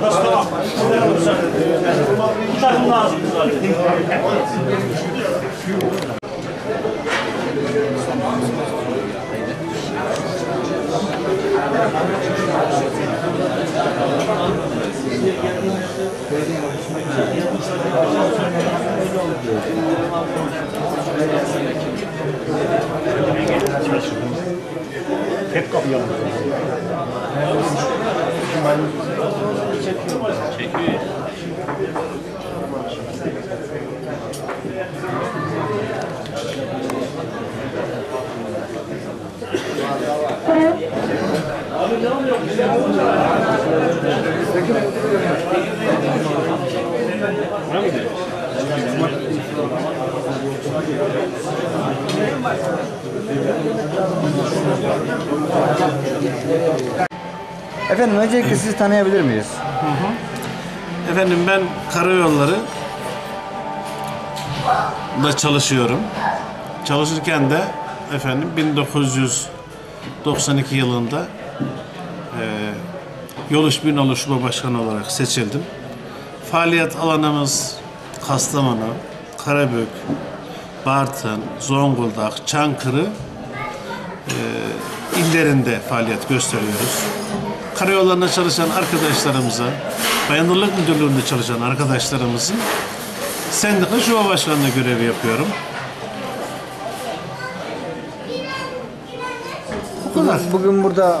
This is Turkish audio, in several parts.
Burası tamam. Bu takım lazım zaten. Hep kapıyor. Efendim öncelikle sizi tanıyabilir miyiz? Efendim ben karayolları da çalışıyorum. Çalışırken de efendim 1992 yılında e, Yol İş Birliği Şube Başkanı olarak seçildim. Faaliyet alanımız Kastamonu, Karabük, Bartın, Zonguldak, Çankırı illerinde faaliyet gösteriyoruz. Karayollarında çalışan arkadaşlarımıza, Bayanırlık Müdürlüğü'nde çalışan arkadaşlarımızın sendika şube başkanlığı görevi yapıyorum. Bu kadar. Bugün burada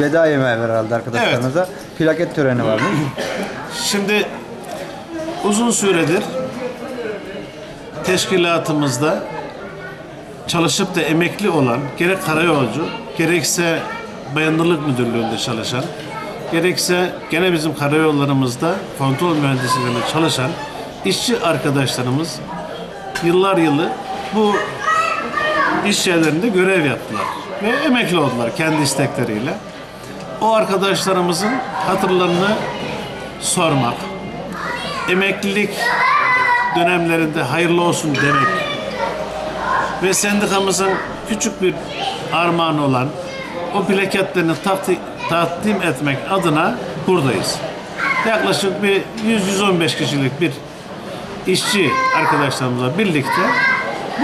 veda yemeği herhalde arkadaşlarınıza. Plaket töreni var mı? Şimdi uzun süredir teşkilatımızda çalışıp da emekli olan gerek karayolcu gerekse bayanırlık müdürlüğünde çalışan gerekse gene bizim karayollarımızda kontrol mühendisliğinde çalışan işçi arkadaşlarımız yıllar yılı bu iş yerlerinde görev yaptılar ve emekli oldular kendi istekleriyle. O arkadaşlarımızın hatırlarını sormak, emeklilik dönemlerinde hayırlı olsun demek ve sendikamızın küçük bir armağanı olan o plaketlerini takdi- takdim etmek adına buradayız. Yaklaşık bir 100-115 kişilik bir işçi arkadaşlarımızla birlikte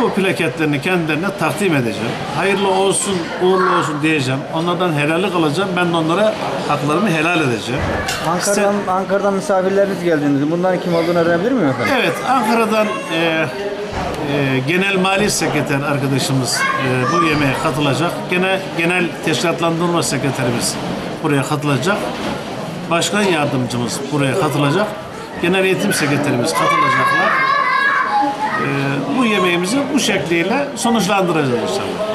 bu plaketlerini kendilerine takdim edeceğim. Hayırlı olsun, uğurlu olsun diyeceğim. Onlardan helallik alacağım. Ben de onlara haklarını helal edeceğim. Ankara'dan, Ankara'dan misafirleriniz geldiğinizde bunların kim olduğunu öğrenebilir miyim efendim? Evet, Ankara'dan e, e, Genel Mali Sekreter arkadaşımız e, bu yemeğe katılacak. Gene Genel Teşkilatlandırma Sekreterimiz buraya katılacak. Başkan Yardımcımız buraya katılacak. Genel Eğitim Sekreterimiz katılacaklar. E, bu yemeğimizi bu şekliyle sonuçlandıracağız inşallah.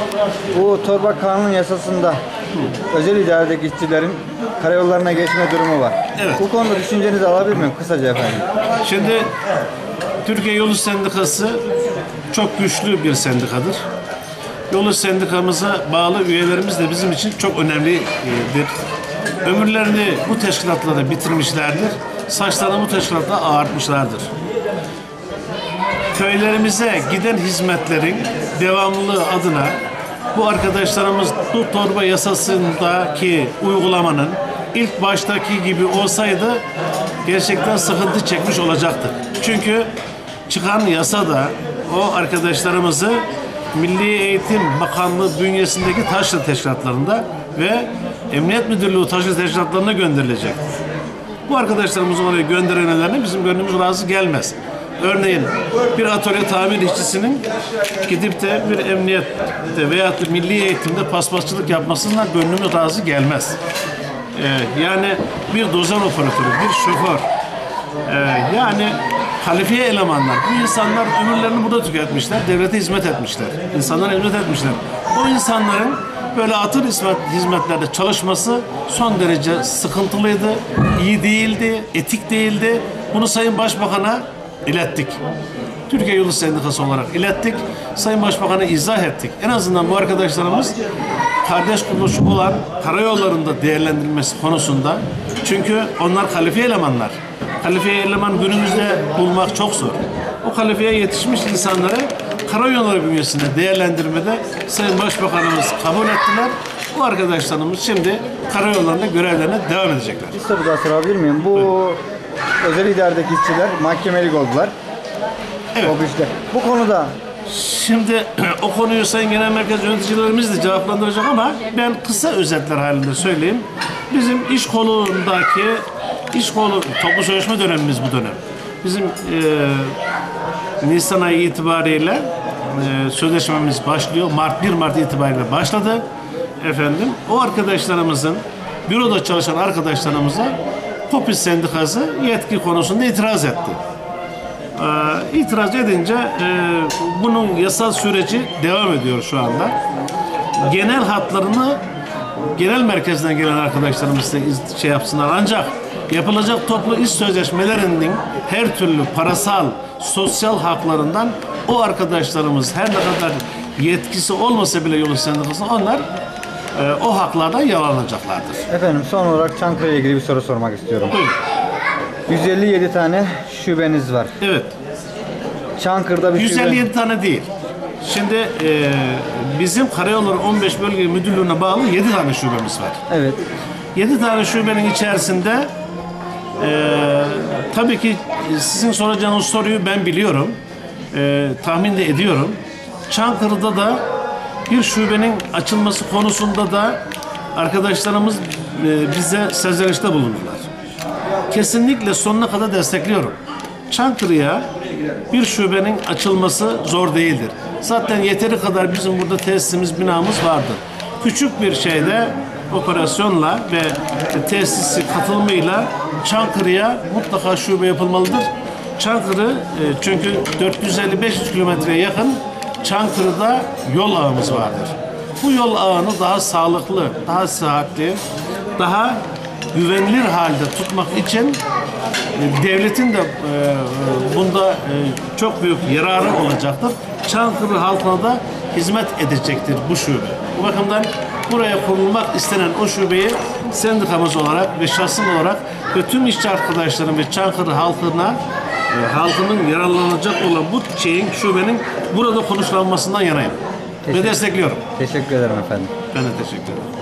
Bu torba kanun yasasında özel idaredeki işçilerin karayollarına geçme durumu var. Evet. Bu konuda düşüncenizi alabilir miyim kısaca efendim? Şimdi Türkiye Yolu Sendikası çok güçlü bir sendikadır. Yolu sendikamıza bağlı üyelerimiz de bizim için çok önemlidir. Ömürlerini bu teşkilatlarda bitirmişlerdir. Saçlarını bu teşkilatla ağartmışlardır. Köylerimize giden hizmetlerin devamlılığı adına bu arkadaşlarımız bu torba yasasındaki uygulamanın ilk baştaki gibi olsaydı gerçekten sıkıntı çekmiş olacaktık. Çünkü çıkan yasada o arkadaşlarımızı Milli Eğitim Bakanlığı bünyesindeki taşra teşkilatlarında ve Emniyet Müdürlüğü taşra teşkilatlarına gönderilecek. Bu arkadaşlarımızın oraya gönderilmelerine bizim gönlümüz razı gelmez. Örneğin bir atölye tamir işçisinin gidip de bir emniyette veya milli eğitimde paspasçılık yapmasından gönlümüz razı gelmez. Ee, yani bir dozer operatörü, bir şoför, ee, yani kalifiye elemanlar. Bu insanlar ömürlerini burada tüketmişler, devlete hizmet etmişler, insanlara hizmet etmişler. O insanların böyle atır hizmet, hizmetlerde çalışması son derece sıkıntılıydı, iyi değildi, etik değildi. Bunu Sayın Başbakan'a ilettik. Türkiye Yolu Sendikası olarak ilettik. Sayın Başbakan'a izah ettik. En azından bu arkadaşlarımız kardeş kuruluşu olan karayollarında değerlendirilmesi konusunda çünkü onlar kalifiye elemanlar. Kalifiye eleman günümüzde bulmak çok zor. O kalifiye yetişmiş insanları karayolları bünyesinde değerlendirmede Sayın Başbakanımız kabul ettiler. Bu arkadaşlarımız şimdi karayollarında görevlerine devam edecekler. Bir soru daha sorabilir miyim? Bu özel idaredeki işçiler mahkemelik oldular. Evet. O güçte. Bu konuda Şimdi o konuyu Sayın Genel Merkez yöneticilerimiz de cevaplandıracak ama ben kısa özetler halinde söyleyeyim. Bizim iş kolundaki iş kolu toplu sözleşme dönemimiz bu dönem. Bizim e, Nisan ayı itibariyle e, sözleşmemiz başlıyor. Mart 1 Mart itibariyle başladı. Efendim o arkadaşlarımızın büroda çalışan arkadaşlarımıza Kopis Sendikası yetki konusunda itiraz etti. Ee, itiraz edince e, bunun yasal süreci devam ediyor şu anda. Genel hatlarını genel merkezden gelen arkadaşlarımız şey yapsınlar. Ancak yapılacak toplu iş sözleşmelerinin her türlü parasal, sosyal haklarından o arkadaşlarımız her ne kadar yetkisi olmasa bile yolu sendikasında onlar e, o haklardan yararlanacaklardır. efendim son olarak Çankırı ile ilgili bir soru sormak istiyorum. Buyurun. 157 tane şubeniz var. Evet. Çankırı'da bir şube. 157 tane değil. Şimdi e, bizim Karayolları 15 Bölge Müdürlüğü'ne bağlı 7 tane şubemiz var. Evet. 7 tane şubenin içerisinde e, tabii ki sizin soracağınız soruyu ben biliyorum. E, tahmin de ediyorum. Çankırı'da da bir şubenin açılması konusunda da arkadaşlarımız e, bize sezerişte bulundular. Kesinlikle sonuna kadar destekliyorum. Çankırı'ya bir şubenin açılması zor değildir. Zaten yeteri kadar bizim burada tesisimiz, binamız vardı. Küçük bir şeyde operasyonla ve tesisi katılımıyla Çankırı'ya mutlaka şube yapılmalıdır. Çankırı e, çünkü 450-500 kilometreye yakın Çankırı'da yol ağımız vardır. Bu yol ağını daha sağlıklı, daha sıhhatli, daha güvenilir halde tutmak için e, devletin de e, bunda çok büyük yararı olacaktır. Çankırı halkına da hizmet edecektir bu şube. Bu bakımdan buraya kurulmak istenen o şubeyi sendikamız olarak ve şahsım olarak ve tüm işçi arkadaşlarım ve Çankırı halkına e, halkının yararlanacak olan bu şeyin, şubenin burada konuşlanmasından yanayım. Ve destekliyorum. Teşekkür ederim efendim. Ben de teşekkür ederim.